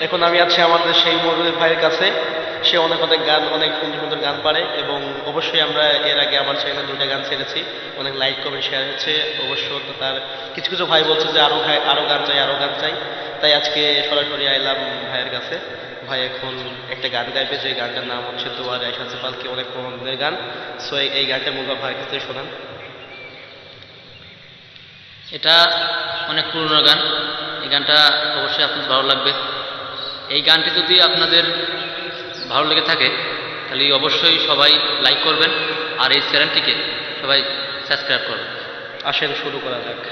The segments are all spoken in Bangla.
এখন আমি আছি আমাদের সেই মরুদের ভাইয়ের কাছে। সে অনেক অনেক গান, অনেক সুন্দর সুন্দর গান পারে এবং অবশ্যই আমরা এর আগে আমার চ্যানেলে দুটো গান ছেড়েছি। অনেক লাইক কমেন্ট শেয়ার হচ্ছে অবশ্য তার কিছু কিছু ভাই বলছে যে আরও ভাই আরও গান চাই আরও গান চাই। তাই আজকে সরাসরি আইলাম ভাইয়ের কাছে। ভাই এখন একটা গান গাইবে, যে গানটার নাম হচ্ছে তোমার আইসাসে পালকি, অনেক পুরোনো গান। সো এই গানটা মূলত ভাইয়ের কাছে শোনান। এটা অনেক পুরনো গান। এই গানটা অবশ্যই আপনাদের ভালো লাগবে। এই গানটি যদি আপনাদের ভালো লেগে থাকে, তাহলে অবশ্যই সবাই লাইক করবেন আর এই চ্যানেলটিকে সবাই সাবস্ক্রাইব করবেন। আসেন শুরু করা যাক।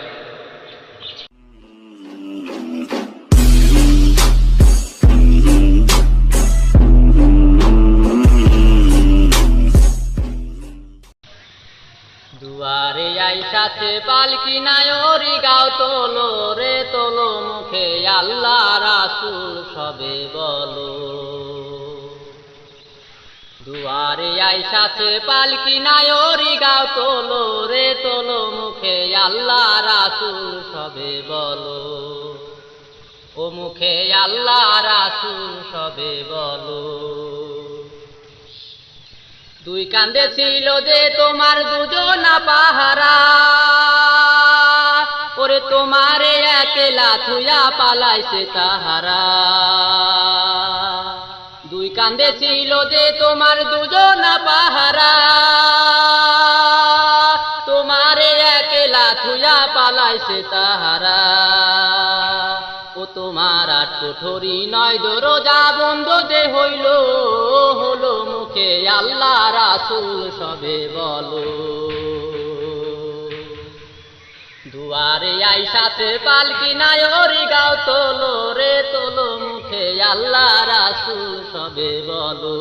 দুয়ারে আইসাছে পালকি নায়রি গাও মুখে আল্লাহ রাসুল সবে বলো। দুয়ারে আইসাছে পালকি নায়রি, গাও তোলো রে তোলো মুখে, আল্লাহ রাসুল সবে বলো। ও মুখে আল্লাহ রাসুল সবে বলো। দুই কান্দে ছিল যে তোমার দুজনা পাহারা। ওরে তোমারে একলা থুয়া পালাইছে তাহারা। দুই কান্দে ছিল যে তোমার দুজনা পাহারা। তোমারে একেলা থুয়া পালাইছে তাহারা। ও তোমার আট কোঠরি নয়, দরজা বন্ধ যে হইল, হলো মুখে আল্লাহ রাসুল সবে বলো। দুয়ারে আইসাতে পালকি নায়রি গাও তোলো রে, তোলো মুখে আল্লাহ রাসুল, সবে বলো।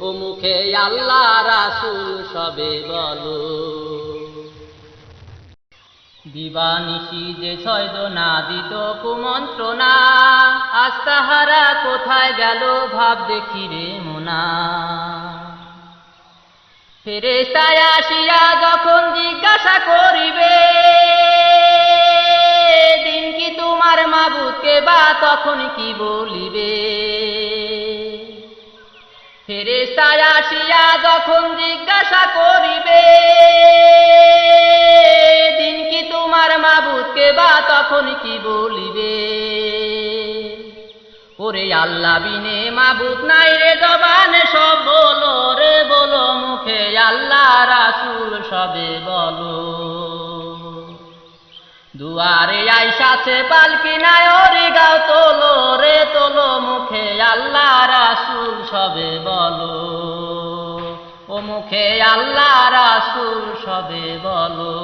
ও মুখে আল্লাহ রাসুল, সবে বলো। দিবানিশি যে ছয়দ না দিত কুমন্ত্রণা, আজ কোথায় গেল ভাব দেখি রে মোনা। ফেরেস্তায় আসিয়া যখন জিজ্ঞাসা করিবে তখন কি বলিবে? ফেরেস্তায় আসিয়া যখন জিজ্ঞাসা করিবে, দিন কি তোমার মাবুদকে বা তখন কি বলিবে? ওরে আল্লাহ, বিনে মাবুদ নাই রে জবানে, সব বলো রে, বলো মুখে আল্লাহ রাসুল সবে বলো। দুয়ারে আইসাছে পালকি নাই ওরে গাও তোলো রে, তোলো মুখে আল্লাহ রাসুল সবে বলো। ও মুখে আল্লাহ রাসুল সবে বলো।